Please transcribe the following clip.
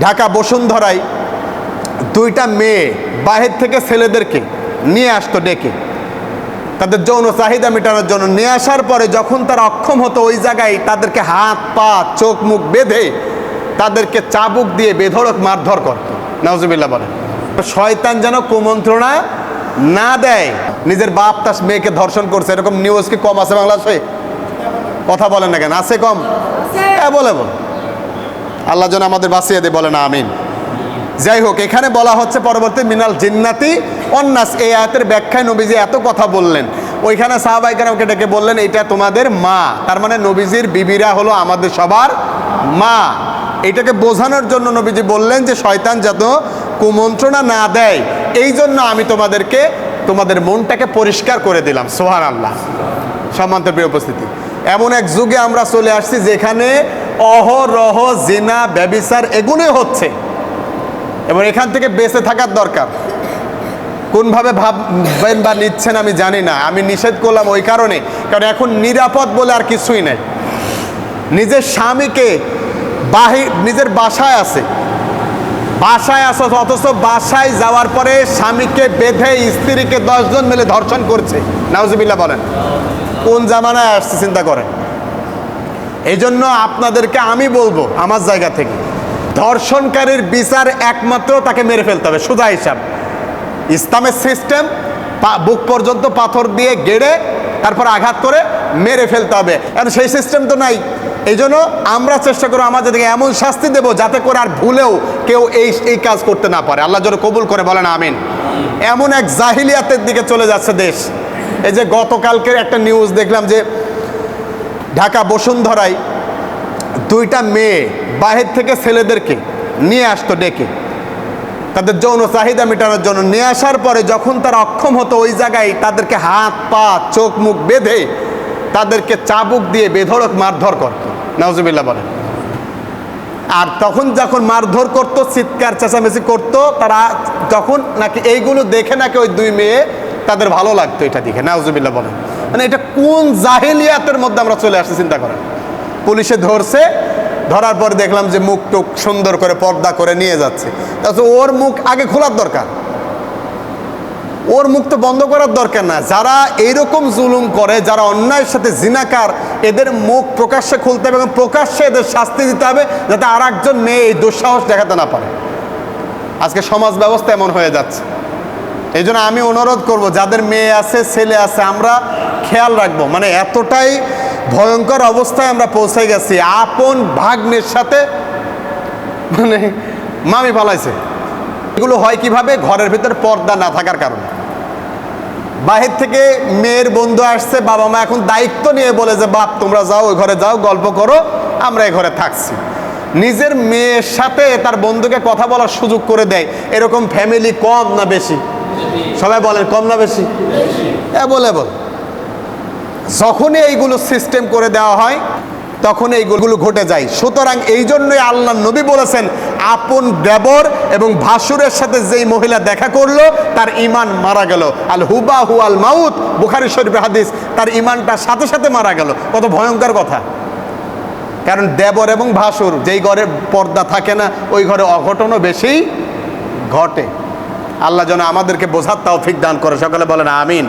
ঢাকা বসুন্ধরায় দুইটা মেয়ে বাহির থেকে ছেলেদেরকে নিয়ে আসতো ডেকে। তাদের যৌন চাহিদা মেটানোর জন্য নিয়ে আসার পরে যখন তারা অক্ষম হতো ওই জায়গায় তাদেরকে হাত, পা, চোখ, মুখ বেঁধে তাদেরকে চাবুক দিয়ে বেধড়ক মারধর করত। নজবিল্লা বলেন। শয়তান যেন কুমন্ত্রণা না দেয়, নিজের বাপ তার মেয়েকে ধর্ষণ করছে, এরকম নিউজ কি কম আছে বাংলাদেশে? কথা বলেন না কেন, আছে কম? হ্যাঁ বলে বল। আল্লাহ যেন আমাদের বাঁচিয়ে দে বলে না আমিন। যাই হোক, এখানে বলা হচ্ছে পরবর্তী মিনাল জিন্নাতি অন্নাস। এই আয়াতের ব্যাখ্যায় নবীজি এত কথা বললেন। ওইখানে সাহাবাইকারকে ডেকে বললেন, এটা তোমাদের মা। তার মানে নবীজির বিবিরা হলো আমাদের সবার মা। এটাকে বোঝানোর জন্য নবীজি বললেন যে, শয়তান যত কুমন্ত্রণা না দেয়, এই জন্য আমি তোমাদেরকে, তোমাদের মনটাকে পরিষ্কার করে দিলাম। সোহান আল্লাহ সম্মান্ত প্রিয় উপস্থিতি, এমন এক যুগে আমরা চলে আসছি যেখানে অহরহ জিনা, ব্যবিচার এগুলোই হচ্ছে। এবং এখান থেকে বেঁচে থাকার দরকার। কোনভাবে ভাববেন বা নিচ্ছেন আমি জানি না। আমি নিষেধ করলাম ওই কারণে। কারণ এখন নিরাপদ বলে আর কিছুই নাই। নিজের স্বামীকে বাহির নিজের বাসায় আছে। বাসায় আসো অথচ বাসায় যাওয়ার পরে স্বামীকে বেঁধে স্ত্রীকে দশজন মিলে ধর্ষণ করছে। নাউজিবিল্লা বলেন। কোন জামানায় আসছে, চিন্তা করেন। এই জন্য আপনাদেরকে আমি বলব আমার জায়গা থেকে, ধর্ষণকারীর বিচার একমাত্র তাকে মেরে ফেলতে হবে সুদা হিসাব। ইসলামের সিস্টেম বুক পর্যন্ত পাথর দিয়ে গেড়ে তারপর আঘাত করে মেরে ফেলতে হবে। কারণ সেই সিস্টেম তো নাই। এই জন্য আমরা চেষ্টা করব আমাদেরকে এমন শাস্তি দেব যাতে করে আর ভুলেও কেউ এই এই কাজ করতে না পারে। আল্লাহ যেন কবুল করে বলেন, আমিন। এমন এক জাহিলিয়াতের দিকে চলে যাচ্ছে দেশ। এই যে গতকালকের একটা নিউজ দেখলাম যে ঢাকা বসুন্ধরায় দুইটা মেয়ে বাহির থেকে ছেলেদেরকে নিয়ে আসতো ডেকে। তাদের যৌন চাহিদা মেটানোর জন্য নিয়ে আসার পরে যখন তারা অক্ষম হতো ওই জায়গায় তাদেরকে হাত, পা, চোখ, মুখ বেঁধে তাদেরকে চাবুক দিয়ে বেধড়ক মারধর করত। নজবিল্লা বলেন। আর তখন যখন মারধর করতো, চিৎকার, চেঁচামেচি করতো, তারা তখন নাকি এইগুলো দেখে নাকি ওই দুই মেয়ে তাদের ভালো লাগতো এটা দেখে। নাউজুবিল্লাহ বলেন। মানে এটা কোন জাহেলিয়াতের মধ্যে আমরা চলে আসছি, চিন্তা করেন। পুলিশে ধরছে, ধরার পর দেখলাম যে মুখ টুক সুন্দর করে পর্দা করে নিয়ে যাচ্ছে। তাহলে ওর মুখ আগে খোলার দরকার। ওর মুখ তো বন্ধ করার দরকার না। যারা এইরকম জুলুম করে, যারা অন্যায়ের সাথে জিনাকার, এদের মুখ প্রকাশ্যে খুলতে হবে এবং প্রকাশ্যে এদের শাস্তি দিতে হবে যাতে আর একজন মেয়ে এই দুঃসাহস দেখাতে না পারে। আজকে সমাজ ব্যবস্থা এমন হয়ে যাচ্ছে। এই আমি অনুরোধ করব, যাদের মেয়ে আছে, ছেলে আছে, আমরা খেয়াল রাখব। মানে এতটাই ভয়ঙ্কর অবস্থায় আমরা পৌঁছে গেছি। আপন ভাগ্নের সাথে মানে মামি পালাইছে। এগুলো হয় কীভাবে? ঘরের ভিতর পর্দা না থাকার কারণে। বাহির থেকে মেয়ের বন্ধু আসছে, বাবা মা এখন দায়িত্ব নিয়ে বলে যে, বাপ, তোমরা যাও, ওই ঘরে যাও, গল্প করো, আমরা এই ঘরে থাকছি। নিজের মেয়ের সাথে তার বন্ধুকে কথা বলার সুযোগ করে দেয়। এরকম ফ্যামিলি কম না বেশি? সবাই বলেন, কম না বেশি? হ্যাঁ বলে, বল। যখনই এইগুলো সিস্টেম করে দেওয়া হয়, তখন এইগুলো ঘটে যায়। সুতরাং এই জন্যই আল্লাহ নবী বলেছেন, আপন দেবর এবং ভাসুরের সাথে যেই মহিলা দেখা করল, তার ইমান মারা গেল। আল হুবা হু আল মাউত, বুখারি শরীফ হাদিস, তার ইমানটা সাথে সাথে মারা গেল। কত ভয়ঙ্কর কথা। কারণ দেবর এবং ভাসুর, যেই ঘরে পর্দা থাকে না, ওই ঘরে অঘটনও বেশি ঘটে। আল্লাহ যেন আমাদেরকে বোঝার তাও ফিক দান করে। সকলে বলেন, আমিন।